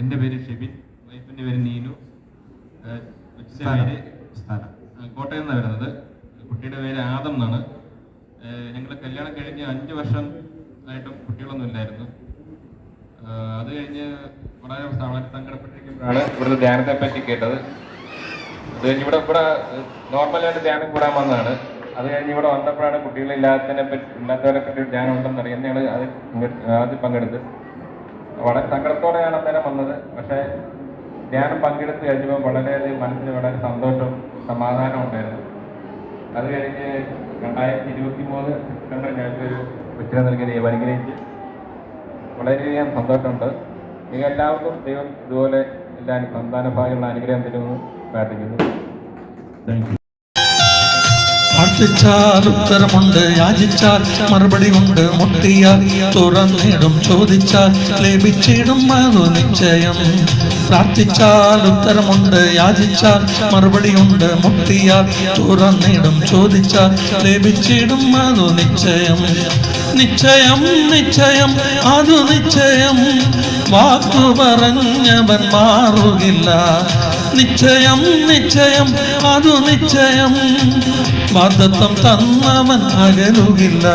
എന്റെ പേര് ഷെബിൻ വൈഫിന്റെ പേര് നീനു കൊച്ചിന്റെ പേര് കോട്ടയം നിന്നാണ് വരുന്നത്. കുട്ടിയുടെ പേര് ആദം എന്നാണ്. ഞങ്ങൾ കല്യാണം കഴിഞ്ഞ് അഞ്ച് വർഷം ആയിട്ടും കുട്ടികളൊന്നും ഇല്ലായിരുന്നു. അത് കഴിഞ്ഞ് വളരെ വളരെ സങ്കടപ്പെട്ടിരിക്കുമ്പോഴാണ് ഇവിടുത്തെ ധ്യാനത്തെ പറ്റി കേട്ടത്. അത് കഴിഞ്ഞ് ഇവിടെ ഇവിടെ നോർമലായിട്ട് ധ്യാനം കൂടാൻ വന്നതാണ്. അത് കഴിഞ്ഞ് ഇവിടെ വന്നപ്പോഴാണ് കുട്ടികളില്ലാത്തതിനെ പറ്റി ഇല്ലാത്തവരെ പറ്റി ധ്യാനം ഉണ്ടെന്ന് അറിയാൻ ഞങ്ങൾ അത് ആദ്യം പങ്കെടുത്ത്. വളരെ സങ്കടത്തോടെയാണ് അന്നേരം വന്നത്. പക്ഷേ ധ്യാനം പങ്കെടുത്ത് കഴിഞ്ഞപ്പോൾ വളരെയധികം മനസ്സിന് വളരെ സന്തോഷവും സമാധാനവും ഉണ്ടായിരുന്നു. അത് കഴിഞ്ഞ് രണ്ടായിരത്തി ഇരുപത്തി മൂന്ന് സെപ്റ്റംബർ ഞങ്ങൾക്ക് ഒരു കൊച്ചിനെ നൽകി ദൈവം അനുഗ്രഹിച്ച് വളരെയധികം സന്തോഷമുണ്ട്. നിങ്ങൾ എല്ലാവർക്കും ദൈവം ഇതുപോലെ എല്ലാ സന്താന ഭാഗങ്ങളുടെ അനുഗ്രഹം തരുമെന്ന് പ്രാർത്ഥിക്കുന്നു. താങ്ക് യു പ്രാർത്ഥിച്ചാൽ ഉത്തരമുണ്ട് യാചിച്ചാൽ മറുപടി കൊണ്ട് മുട്ടിയാൽ തുറന്നിടും ചോദിച്ചാൽ ലഭിച്ചിടും അതു നിശ്ചയം. പ്രാർത്ഥിച്ചാൽ ഉത്തരമുണ്ട് യാചിച്ചാൽ മറുപടി ഉണ്ട്. മുട്ടിയാൽ തുറന്നിടും ചോദിച്ചാൽ ലഭിച്ചിടും അത് നിശ്ചയം. നിശ്ചയം നിശ്ചയം അതു നിശ്ചയം. വാക്കു പറഞ്ഞവൻ മാറുകില്ല. നിശ്ചയം നിശ്ചയം അതു നിശ്ചയം. വാദത്വം തന്നവൻ അകലുകില്ല.